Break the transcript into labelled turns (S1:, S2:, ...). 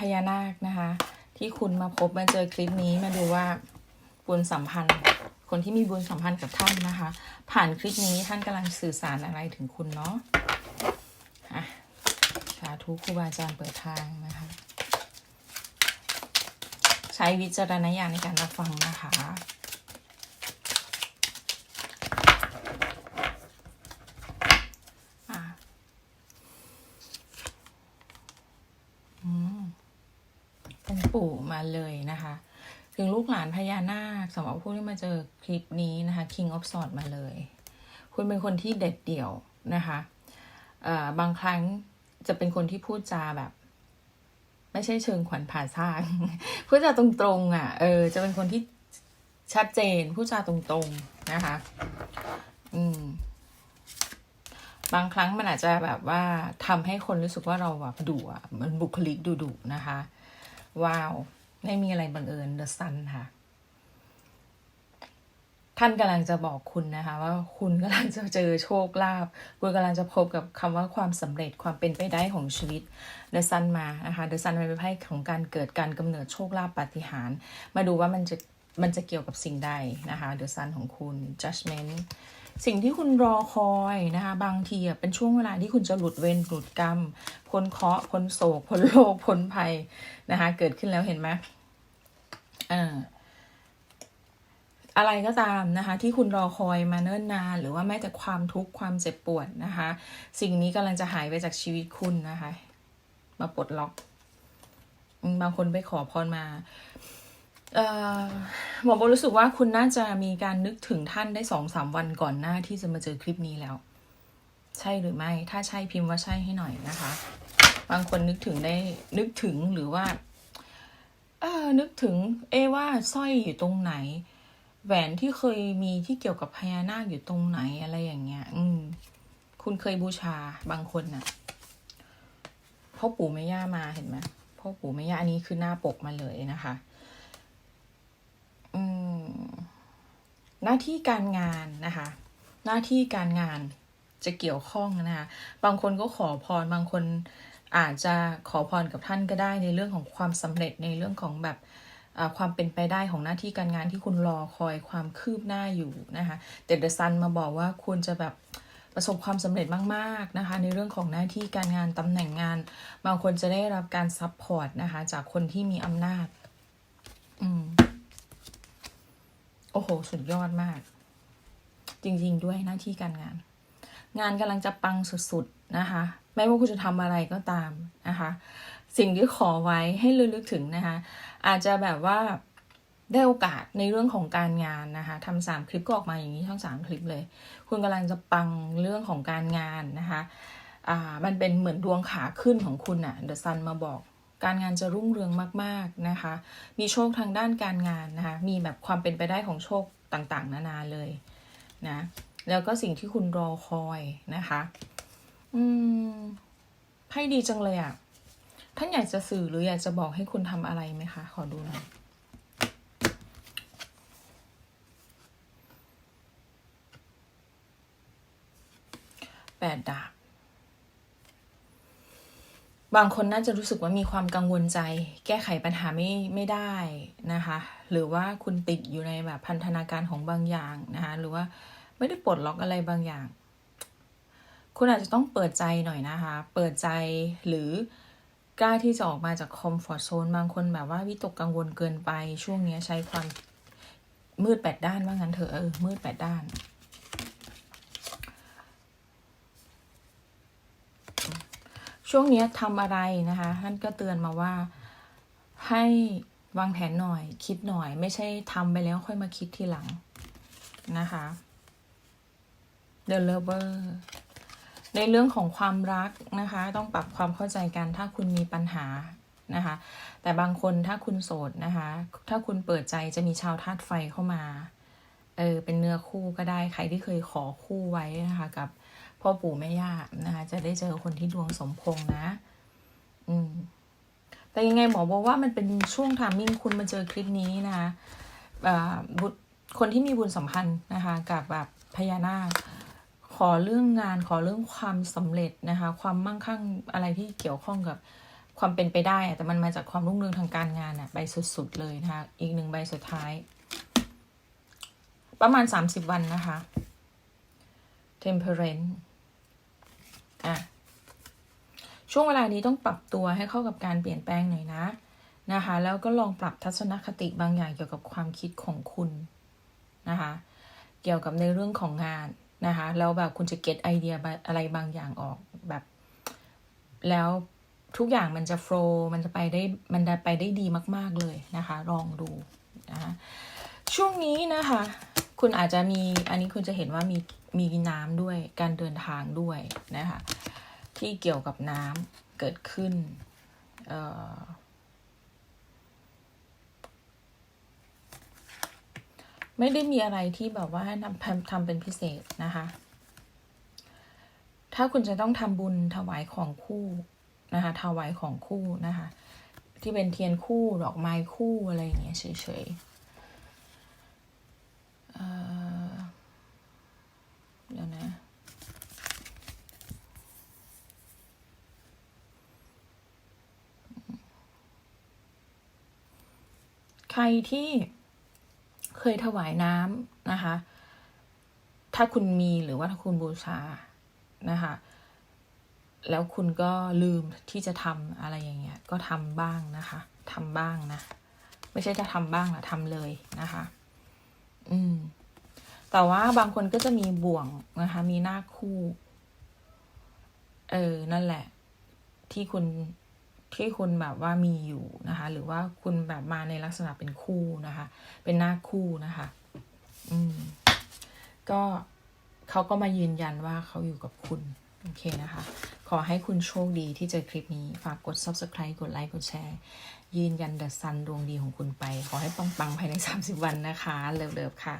S1: พญานาคนะคะ ที่คุณมาพบมาเจอคลิปนี้มาดูว่าบุญสัมพันธ์ คนที่มีบุญสัมพันธ์กับท่านนะคะ ผ่านคลิปนี้ท่านกำลังสื่อสารอะไรถึงคุณเนาะอะสาธุครูบาอาจารย์เปิดทางนะคะ ใช้วิจารณญาณในการรับฟังนะคะ อะอืม องค์ปู่มาเลยนะคะ ถึงลูกหลานพญานาคสำหรับผู้ที่มาเจอคลิปนี้นะคะ King of Swords มาเลย คุณเป็นคนที่เด็ดเดี่ยวนะคะเอ่อบางครั้งจะเป็นคนที่พูดจาแบบ ไม่ใช่เชิงขวัญผ่าซากพูดจาตรงๆอะเออจะเป็นคนที่ชัดเจนพูดจาตรงๆนะคะ อืม บางครั้งมันอาจจะแบบว่าทำให้คนรู้สึกว่าเราแบบดุอะมันบุคลิกดุดุๆนะคะ ว้าว ไม่มีอะไรบังเอิญ The Sun ค่ะ ท่านกำลังจะบอกคุณนะคะ ว่าคุณกำลังจะเจอโชคลาภคุณกำลังจะพบกับคำว่าความสำเร็จความเป็นไปได้ของชีวิต The Sun มานะคะ The Sun เป็นไพ่ของการเกิดการกำเนิดโชคลาภปาฏิหาริย์มาดูว่ามันจะมันจะเกี่ยวกับสิ่งใดนะคะ The Sun ของคุณ Judgment สิ่งที่คุณรอคอยนะคะบางทีเป็นช่วงเวลาที่คุณจะหลุดเวรหลุดกรรมพ้นเคราะห์พ้นโศกพ้นโรคพ้นภัยนะคะเกิดขึ้นแล้วเห็นไหมอออะไรก็ตามนะคะที่คุณรอคอยมาเนิ่นนาน หรือว่าแม้แต่ความทุกข์ความเจ็บปวดนะคะ สิ่งนี้กำลังจะหายไปจากชีวิตคุณนะคะ มาปลดล็อก บางคนไปขอพรมา หมอโบรู้สึกว่าคุณน่าจะมีการนึกถึงท่านได้สองสามวันก่อนหน้าที่จะมาเจอคลิปนี้แล้ว ใช่หรือไม่ ถ้าใช่พิมพ์ว่าใช่ให้หน่อยนะคะ บางคนนึกถึงได้นึกถึงหรือว่า เออนึกถึง เอว่าสร้อยอยู่ตรงไหน แหวนที่เคยมีที่เกี่ยวกับพญานาคอยู่ตรงไหนอะไรอย่างเงี้ย อืม คุณเคยบูชาบางคนน่ะพ่อปู่แม่ย่ามาเห็นไหมพ่อปู่แม่ย่าอันนี้คือหน้าปกมาเลยนะคะ อืม หน้าที่การงานนะคะ หน้าที่การงานจะเกี่ยวข้องนะคะ บางคนก็ขอพร บางคนอาจจะขอพรกับท่านก็ได้ในเรื่องของความสำเร็จในเรื่องของแบบความเป็นไปได้ของหน้าที่การงานที่คุณรอคอยความคืบหน้าอยู่นะคะ แต่เดอะซันมาบอกว่าคุณจะแบบประสบความสำเร็จมากๆนะคะ ในเรื่องของหน้าที่การงานตำแหน่งงาน บางคนจะได้รับการซัพพอร์ตนะคะ จากคนที่มีอำนาจ อืม โอ้โห สุดยอดมาก จริง ๆ ด้วยหน้าที่การงาน งานกำลังจะปังสุด ๆ นะคะ ไม่ว่าคุณจะทำอะไรก็ตามนะคะ สิ่งที่ขอไว้ให้ลึกถึงนะคะ อาจจะแบบว่าได้โอกาสในเรื่องของการงานนะคะทำสามคลิปก็ออกมาอย่างนี้ทั้งสามคลิปเลย คุณกำลังจะปังเรื่องของการงานนะคะ อ่า มันเป็นเหมือนดวงขาขึ้นของคุณอะเดอะซันมาบอก การงานจะรุ่งเรืองมากๆนะคะ มีโชคทางด้านการงานนะคะ มีแบบความเป็นไปได้ของโชคต่างๆ นานาเลยนะ แล้วก็สิ่งที่คุณรอคอยนะคะ อืมไพ่ดีจังเลยอะ่ะ ท่านอยากจะสื่อหรืออยากจะบอกให้คุณทำอะไรไหมคะ ขอดูหน่อยแปดดาบ บางคนน่าจะรู้สึกว่ามีความกังวลใจ แก้ไขปัญหาไม่ไม่ได้นะคะ หรือว่าคุณติดอยู่ในแบบพันธนาการของบางอย่างนะคะหรือว่าไม่ได้ปลดล็อกอะไรบางอย่าง คุณอาจจะต้องเปิดใจหน่อยนะคะ เปิดใจหรือกล้าที่จะออกมาจากคอมฟอร์ทโซนบางคนแบบว่าวิตกกังวลเกินไปช่วงนี้ใช้ความมืดแปดด้านว่างั้นเถอะเออมืดแปดด้าน ช่วงนี้ทำอะไรนะคะ ท่านก็เตือนมาว่าให้วางแผนหน่อย คิดหน่อย ไม่ใช่ทำไปแล้วค่อยมาคิดทีหลังนะคะ The Lover ในเรื่องของความรักนะคะ ต้องปรับความเข้าใจกันถ้าคุณมีปัญหานะคะ แต่บางคนถ้าคุณโสดนะคะ ถ้าคุณเปิดใจจะมีชาวธาตุไฟเข้ามาเออเป็นเนื้อคู่ก็ได้ใครที่เคยขอคู่ไว้นะคะ กับ พ่อปู่แม่ย่านะคะจะได้เจอคนที่ดวงสมพงนะ อืม แต่ยังไงหมอบอกว่ามันเป็นช่วงทามมิ่งคุณมาเจอคลิปนี้นะคะบุตรคนที่มีบุญสัมพันธ์นะคะ กับแบบพญานาคขอเรื่องงานขอเรื่องความสำเร็จนะคะ ความมั่งคั่งอะไรที่เกี่ยวข้องกับความเป็นไปได้อะแต่มันมาจากความรุ่งเรืองทางการงานอะใบสุดๆเลยนะคะ อีกหนึ่งใบสุดท้าย ประมาณสามสิบวันนะคะ temperance อะช่วงเวลานี้ต้องปรับตัวให้เข้ากับการเปลี่ยนแปลงหน่อยนะนะคะ แล้วก็ลองปรับทัศนคติบางอย่างเกี่ยวกับความคิดของคุณนะคะ เกี่ยวกับในเรื่องของงานนะคะแล้วแบบคุณจะเก็ตไอเดียอะไรบางอย่างออกแบบ แล้วทุกอย่างมันจะโฟล์มันจะไปได้มันจะไปได้ดีมาก ๆเลยนะคะ ลองดูนะคะช่วงนี้นะคะ คุณอาจจะมีอันนี้คุณจะเห็นว่ามีมีน้ำด้วยการเดินทางด้วยนะคะที่เกี่ยวกับน้ำเกิดขึ้นเอ่อไม่ได้มีอะไรที่แบบว่าให้ทำทำเป็นพิเศษนะคะ ถ้าคุณจะต้องทำบุญถวายของคู่นะคะถวายของคู่นะคะ ที่เป็นเทียนคู่ดอกไม้คู่อะไรอย่างเงี้ยเฉยๆเอ่อเดี๋ยวนะ ใครที่เคยถวายน้ำนะคะ ถ้าคุณมีหรือว่าถ้าคุณบูชานะคะ แล้วคุณก็ลืมที่จะทำอะไรอย่างเงี้ย ก็ทำบ้างนะคะทำบ้างนะ ไม่ใช่จะทำบ้างนะทำเลยนะคะ อืม แต่ว่าบางคนก็จะมีบ่วงนะคะ มีหน้าคู่ เออ นั่นแหละ ที่คุณ ที่คุณแบบว่ามีอยู่นะคะ หรือว่าคุณแบบมาในลักษณะเป็นคู่นะคะ เป็นหน้าคู่นะคะ อืม ก็เขาก็มายืนยันว่าเขาอยู่กับคุณ โอเคนะคะ ขอให้คุณโชคดีที่เจอคลิปนี้ ฝากกด subscribe กดไลค์ กดแชร์ ยืนยันเดอะซันดวงดีของคุณไป ขอให้ปังๆภายใน 30 วันนะคะเลิฟๆค่ะ